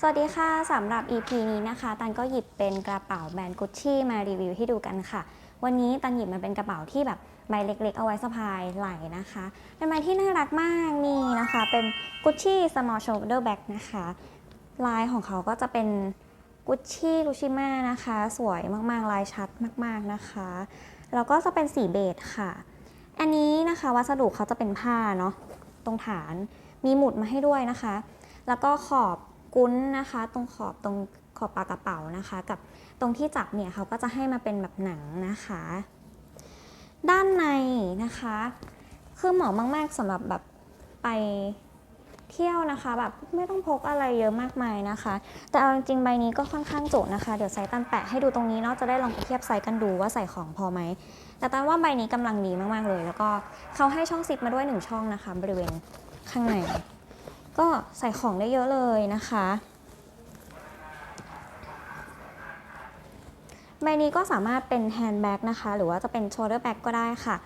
สวัสดีค่ะสำหรับ EP นี้นะคะตันก็หยิบเป็นกระเป๋าแบรนด์กุชชี่มารีวิวให้ดูกันค่ะ วันนี้ตันหยิบมาเป็นกระเป๋าที่แบบใบเล็กๆ เอาไว้สะพายไหล่นะคะ เป็นใบที่น่ารักมากนี่นะคะ เป็นกุชชี่ small shoulder bag นะคะ ลายของเขาก็จะเป็นกุชชี่กุชิมานะคะ สวยมากๆ ลายชัดมากๆนะคะ แล้วก็จะเป็นสีเบจค่ะ อันนี้นะคะวัสดุเขาจะเป็นผ้าเนาะตรงฐานมีหมุดมาให้ด้วยนะคะ แล้วก็ขอบกุ้นนะคะตรงขอบตรงขอบปากกระเป๋านะคะ กับตรงที่จับเนี่ยเขาก็จะให้มาเป็นแบบหนังนะคะ ด้านในนะคะ คือเหมาะมาก ๆสำหรับแบบไป เที่ยวนะคะแบบไม่ต้องพกอะไรเยอะมากมายนะคะ แต่เอาจริงๆใบนี้ก็ค่อนข้างจุนะคะ เดี๋ยวไซส์ตันแปะให้ดูตรงนี้เนาะจะได้ลองไปเทียบไซส์กันดูว่าใส่ของพอไหมแต่ตันว่าใบนี้กำลังดีมากๆเลย แล้วก็เขาให้ช่องซิปมาด้วยหนึ่งช่องนะคะ บริเวณข้างในก็ใส่ของได้เยอะเลยนะคะใบนี้ก็สามารถเป็นแฮนด์แบ็กนะคะ หรือว่าจะเป็นโชเดอร์แบ็กก็ได้ค่ะ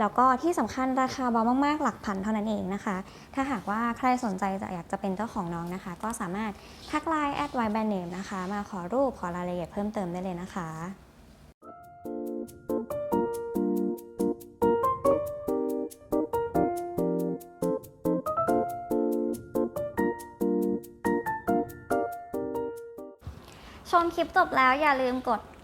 แล้วก็ที่สำคัญราคาเบามากๆ หลักพันเท่านั้นเองนะคะ ถ้าหากว่าใครสนใจจะอยากจะเป็นเจ้าของน้องนะคะ ก็สามารถทักไลน์แอดไวแบนเนมนะคะ มาขอรูปขอรายละเอียดเพิ่มเติมได้เลยนะคะชมคลิปจบแล้วอย่าลืมกด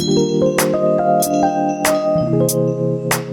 Thank you.